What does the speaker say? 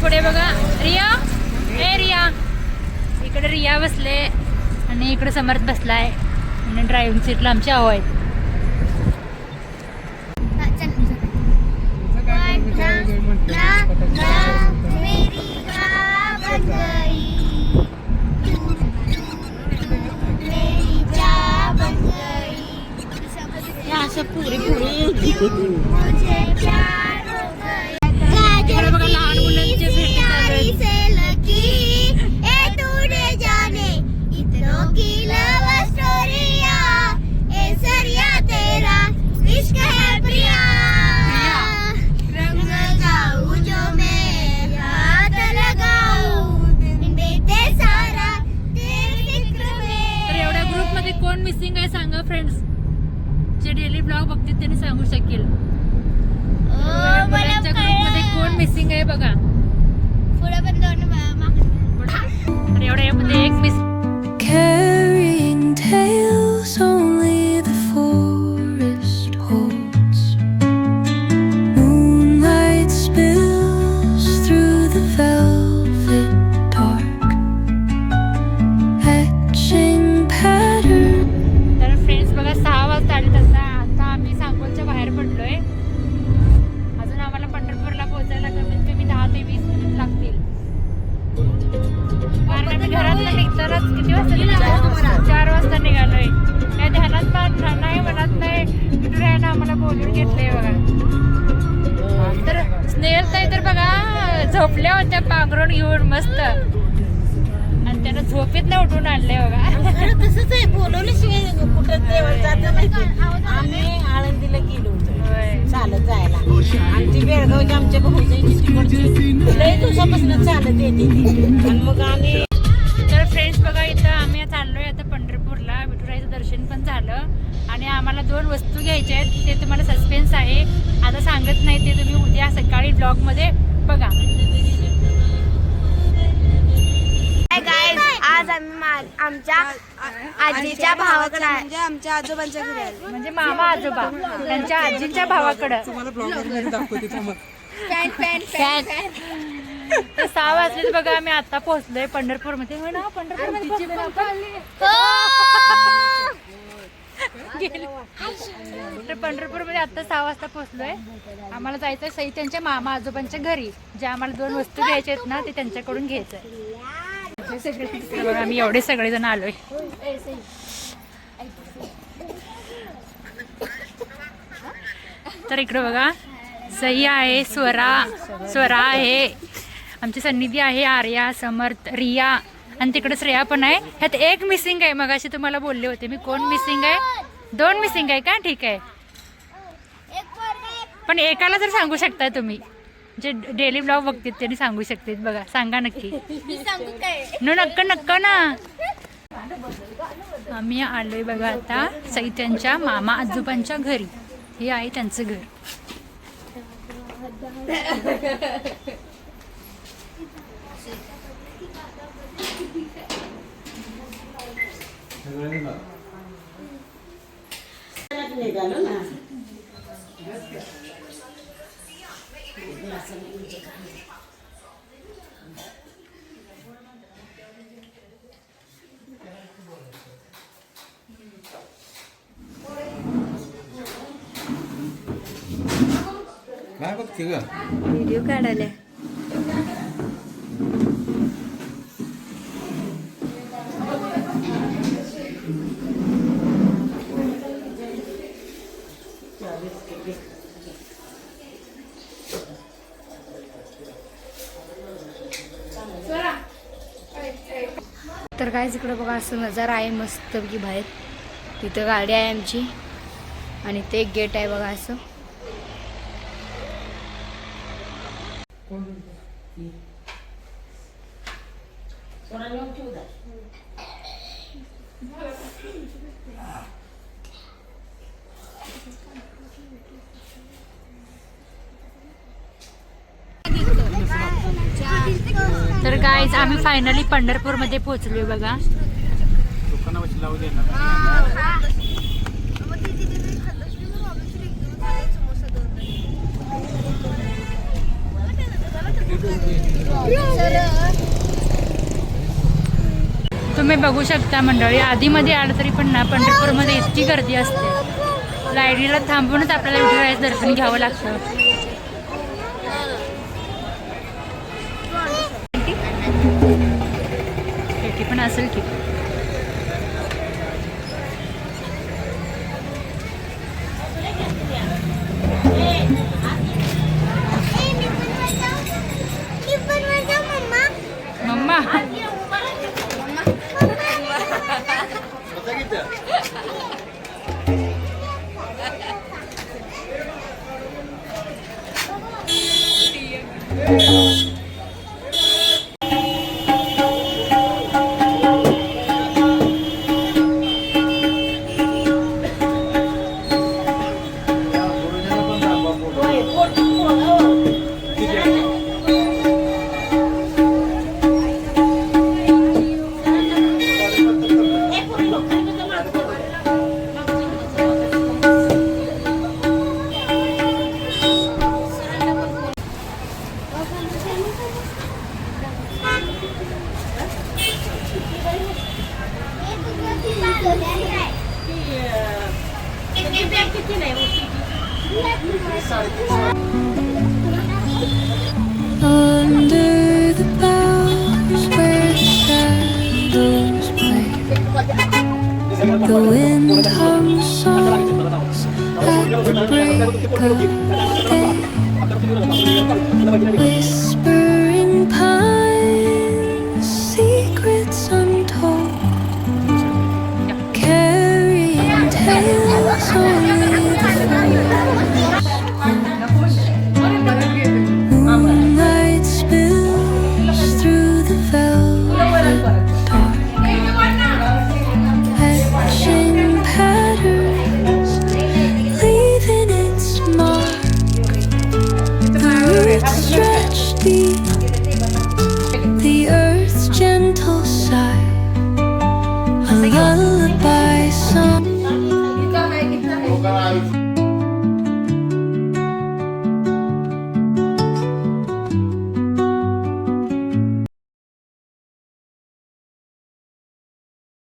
पुढे बघा. रिया? ए रिया. इकडे रिया बसले आणि इकडे समर्थ बसलाय. आणि ड्रायव्हिंग सीटला आमचे आहो आहेत असं पुरी पुरी बघतील त्यांनी सांगू शकेल. मुलांच्या ग्रुपमध्ये कोण मिसिंग आहे बघा. पुढे पण दोन. तर एवढ्या एक मिस निघतानाच किती वाजता निघालो? चार वाजता. निघालोय. या ध्यानात पण नाही म्हणत नाही. विठुरायानं आम्हाला बोलून घेतलंय बघा. तर स्नेहल ताई तर बघा झोपल्या होत्या पांघरून घेऊन मस्त. आणि त्यानं झोपेत नाही उठून आणलंय बघा. तसंच आहे बोलवल्याशिवाय कुठं जातं नाही. आम्ही आळंदीला गेलो. चालत जायला. आमची बेळगावची आमच्या भाऊजाईची तिकडची लय दिवसापासून चालत येते आणि मग आम्ही चाललोय आता पंढरपूरला विठुरायचं दर्शन पण झालं. आणि आम्हाला दोन वस्तू घ्यायच्या आहेत ते तुम्हाला सस्पेन्स आहे. आता सांगत नाही ते तुम्ही उद्या सकाळी ब्लॉगमध्ये बघा आज आम्ही आमच्या आजीच्या भावाकडे आहे. म्हणजे आमच्या आजोबांच्या घरी आलो म्हणजे मामा आजोबा त्यांच्या आजीच्या भावाकडं. तर सहा वाजले बघा आम्ही आता पोहोचलोय पंढरपूरमध्ये ना पंढरपूर तर पंढरपूरमध्ये आता सहा वाजता पोहोचलोय. आम्हाला जायचंय सई त्यांच्या मामा आजोबांच्या घरी. जे आम्हाला दोन वस्तू घ्यायच्या आहेत ना ते त्यांच्याकडून घ्यायचंय. बघा आम्ही एवढे सगळेजण आलोय. तर इकडं बघा सई आहे स्वरा स्वरा आहे. आमची सन्निधी आहे आर्या समर्थ रिया आणि तिकडे श्रेया पण आहे. ह्यात एक मिसिंग आहे मग अशी तुम्हाला बोलले होते मी. कोण मिसिंग आहे? दोन मिसिंग आहे का? ठीक आहे. पण एकाला जर सांगू शकताय तुम्ही जे डेली ब्लॉग बघतात त्यांनी सांगू शकते बघा. सांगा नक्की. न नक्क नक्क ना. आम्ही आलोय बघा आता सैत्यांच्या मामा आजोबांच्या घरी. हे आहे त्यांचं घर. निघालो ना काय बघते ग व्हिडिओ काढायला तर काय इकडं बघा असं नजारा आहे मस्त की बाहेर. तिथं गाडी आहे आमची. आणि ते एक गेट आहे बघा असं. गाईज आम्ही फायनली पंढरपूरमध्ये पोहोचलोय बघा. तुम्ही बघू शकता मंडळी आधीमध्ये आलं तरी पण ना पंढरपूरमध्ये इतकी गर्दी असते. लाईनीला थांबूनच आपल्याला विठुरायाचं दर्शन घ्यावं लागतं. Yeah. Under the boughs where shadows play, the wind hums songs at the break of day, whispering pines, secrets untold.